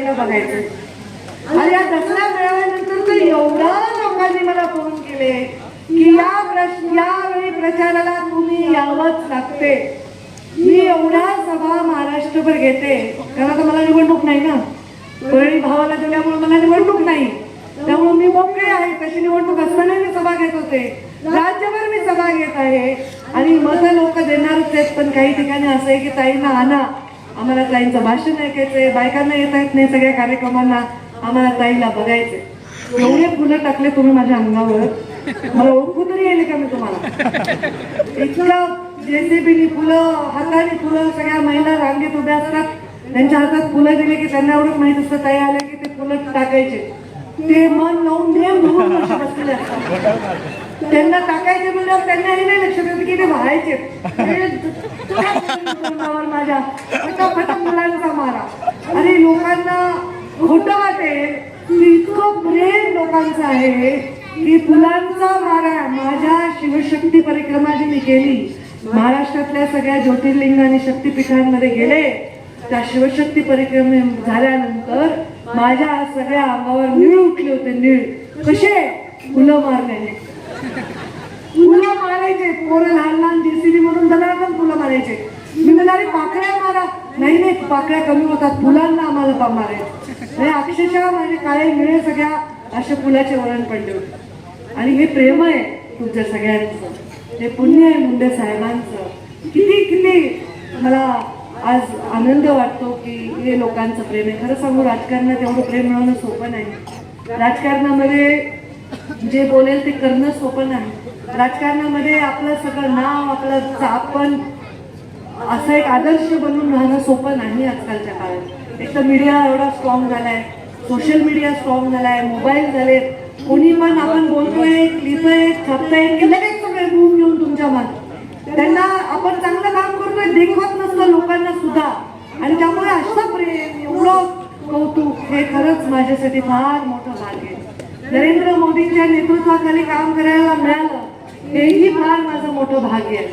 ताईला बघायचं. आणि या दसरा मेळाव्यानंतर तर एवढ्या लोकांनी मला फोन केले की या प्रश्न यावेळी प्रचाराला तुम्ही यावंच लागते. मी एवढ्या सभा महाराष्ट्रभर घेते. कारण आता मला निवडणूक नाही ना. परळी भावाला दिल्यामुळे मला निवडणूक नाही. त्यामुळे मी मोकळे आहे. तशी निवडणूक असताना मी सभा घेत होते. राज्यभर मी सभा घेत आहे. आणि मत लोक देणारच आहेत. पण काही ठिकाणी असं आहे की ताईंना आणा. आम्हाला ताईंचं भाषण ऐकायचंय बायकांना येता येत नाही सगळ्या कार्यक्रमांना. आम्हाला ताईला बघायचंय. एवढे फुलं टाकले तुम्ही माझ्या अंगावर. मला ओळखू तरी येईल का मी तुम्हाला? इतकं जेसीबीनी फुलं हाताने फुलं सगळ्या महिला रांगेत उभ्या असतात. त्यांच्या हातात फुलं दिले की त्यांना एवढं माहीत असतं ताई आल्या की ते फुलं टाकायचे. ते मन लावून नेम म्हणून बसलेले असतात. त्यांना टाकायचे म्हणजे त्यांना हे नाही लक्षात येत की ते व्हायचे माझ्या फटाफट मुलांचा मारा आणि लोकांना खोटं वाटेल की इतकं प्रेम लोकांचं आहे की फुलांचा मारा माझ्या शिवशक्ती परिक्रमा जी मी केली. महाराष्ट्रातल्या सगळ्या ज्योतिर्लिंग आणि शक्तिपीठांमध्ये गेले. त्या शिवशक्ती परिक्रमे झाल्यानंतर माझ्या सगळ्या अंगावर निळ उठले होते निळ. कसे? फुलं मारलेले. मुलं मारायचे. पोरं लहान लहान जेसीबी म्हणून दलाल फुलं मारायचे. मी म्हणाले पाकळ्या मारा. नाही नाही पाकळ्या कमी होतात. फुलांना आम्हाला पा मारायचे. अक्षरशः माझे काळे मिळे सगळ्या अशा फुलाचे वळण पडले होते. आणि हे प्रेम आहे तुमच्या सगळ्यांचं. हे पुण्य आहे मुंडे साहेबांचं. किती किती? मला आज आनंद वाटतो की हे लोकांचं प्रेम आहे. खरं सांगू राजकारणात एवढं प्रेम मिळवणं सोपं नाही. राजकारणामध्ये जे बोलेल ते करणं सोपं नाही. राजकारणामध्ये आपलं सगळं नाव आपलं आपण असं एक आदर्श बनून राहणं सोपं नाही आजकालच्या काळात. एक तर मीडिया एवढा स्ट्रॉंग झालाय सोशल मीडिया स्ट्रॉंग झालाय मोबाईल झाले. कोणी पण आपण बोलतोय लिहितोय छापतोय की लगेच सगळे रूम घेऊन तुमच्या मान त्यांना आपण चांगलं काम करतोय देखवत नसतं लोकांना सुद्धा. आणि त्यामुळे असं प्रेम एवढं कौतुक हे खरंच माझ्यासाठी फार मोठं भाग आहे. नरेंद्र मोदींच्या नेतृत्वाखाली काम करायला मिळालं हेही फार माझं मोठं भाग्य आहे.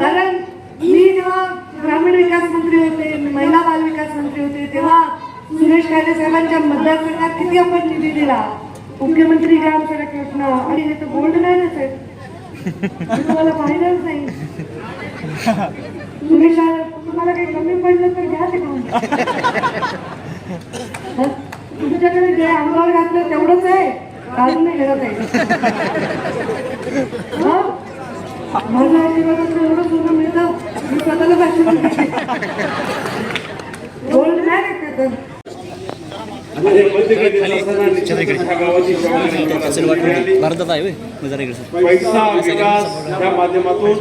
कारण मी जेव्हा ग्रामीण विकास मंत्री होते महिला बाल विकास मंत्री होते तेव्हा सुरेश कायदे साहेबांच्या मतदारसंघात किती आपण निधी दिला? मुख्यमंत्री ग्राम सडक योजना आणि हे तर गोल्ड मॅनच आहे तुम्हाला पाहिलंच नाही. सुरेश तुम्हाला काही कमी पडलं तर घ्या ते तुमच्याकडे जे अंगावर घातलं तेवढंच आहे. काढून नाही. घरात आहे हं? माझ्या आशीर्वादाचं एवढं सोनं मिळतं. मी स्वतःला आशीर्वाद गोल्ड भारतात आहे. पैसा माध्यमातून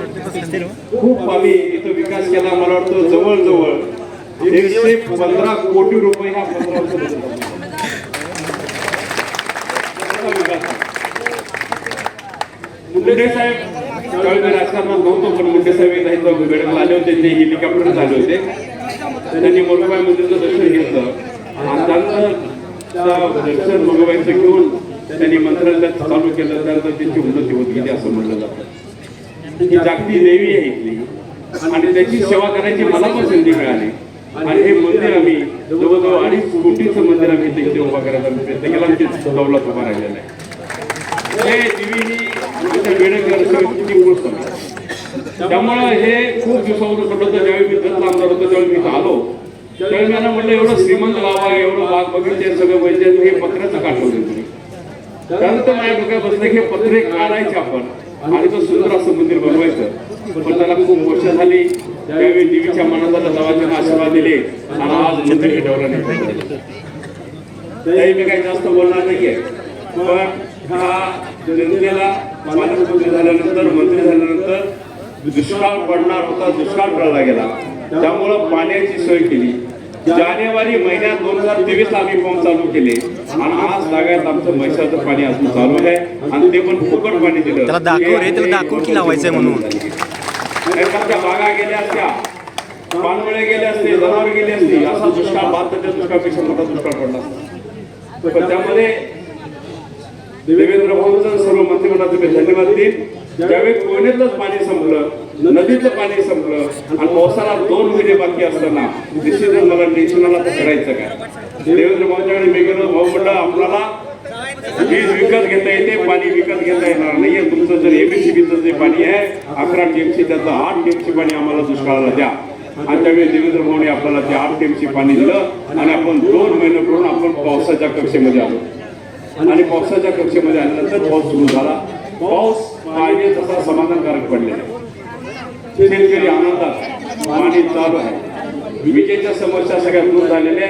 खूप आम्ही इथं विकास केला मला वाटतं जवळजवळ एकशे पंधरा कोटी रुपये ह्या पंधरा वर्षात दिले. त्याचा विकास. मुंडे साहेब त्यावेळी राजकारणात नव्हतो पण मुंडे साहेब एकदा इथं गडकला आले होते ते हेलिकॉप्टर आले होते. त्यांनी मगबाई मंदिरचं दर्शन घेतलं. आणि त्यानंतर दर्शन मगबाईचं घेऊन त्यांनी मंत्रालयात चालू केलं त्यानंतर त्यांची उन्नती होत गेली असं म्हटलं जातं. ही जागती देवी आहे इथली. आणि त्याची सेवा करायची मला पण संधी मिळाली. आणि हे मंदिर आम्ही जवळजवळ अडीच कोटीचं मंदिर आम्ही इथे उभा करायचा प्रयत्न केला आमची दौलत उभा राहिलेला आहे. हे देवी. ही त्यामुळे हे खूप दिवसावरून म्हटलं होतं ज्यावेळी मी दत्त आमदार होतो त्यावेळी मी आलो. त्यावेळी मला म्हटलं एवढं श्रीमंत गाव आहे एवढं बाग बगीचे सगळं वैद्य हे पत्रच काढवले तुम्ही त्यानंतर माझ्या डोक्यात बसलं हे पत्रे काढायचे आपण. आणि तो सुंदर असं मंदिर बनवायचं. पण त्याला खूप वर्ष झाली. त्यावेळी देवीच्या मनाला दवाचे आशीर्वाद दिले. आणि आज मंदिर ठेवलं नाही. त्याही मी काही जास्त बोलणार नाहीये. पण हा जनतेला पालकमंत्री झाल्यानंतर मंत्री झाल्यानंतर दुष्काळ पडणार होता दुष्काळ पडला गेला. त्यामुळं पाण्याची सोय केली. जानेवारी महिन्यात दोन हजार तेवीस आम्ही पंप चालू केले. आणि आज जागायत आमचं म्हैसाचं पाणी अजून चालू आहे. आणि ते पण फुकट पाणी दिलं. त्याला दाखव रे, त्याला दाखव की लावायचंय म्हणून. बागा गेल्या असत्या पानवळे गेले असते जनावर गेले असते असा दुष्काळ बहात्तरच्या दुष्काळपेक्षा मोठा दुष्काळ पडला असता. पण त्यामध्ये देवेंद्र भाऊंचं सर्व मंत्रिमंडळाचे मी धन्यवाद देईन ज्यावेळी कोयनेतलंच पाणी संपलं नदीतलं पाणी संपलं आणि पावसाला दोन महिने बाकी असताना निश्चितच मला टेन्शन तर करायचं काय देवेंद्र भाऊच्याकडे मी गेलो भाऊ म्हटलं आपल्याला वीज विकत घेता येते पाणी विकत घेता येणार नाहीये. तुमचं जर एमएससीबीचं जे पाणी आहे अकरा टीएमसी त्याचं आठ टीएमसी पाणी आम्हाला दुष्काळाला द्या. आणि त्यावेळी देवेंद्र भाऊने आपल्याला ते आठ टीएमसी पाणी दिलं आणि आपण दोन महिने करून आपण पावसाच्या कक्षेमध्ये आलो. आणि पावसाच्या कक्षेमध्ये आल्यानंतर पाऊस सुरू झाला. पाऊस पाहिजे तसा समाधानकारक पडलेला शेतकरी आनंदात पाणी चालू आहे. विजेच्या समस्या सगळ्या दूर झालेल्या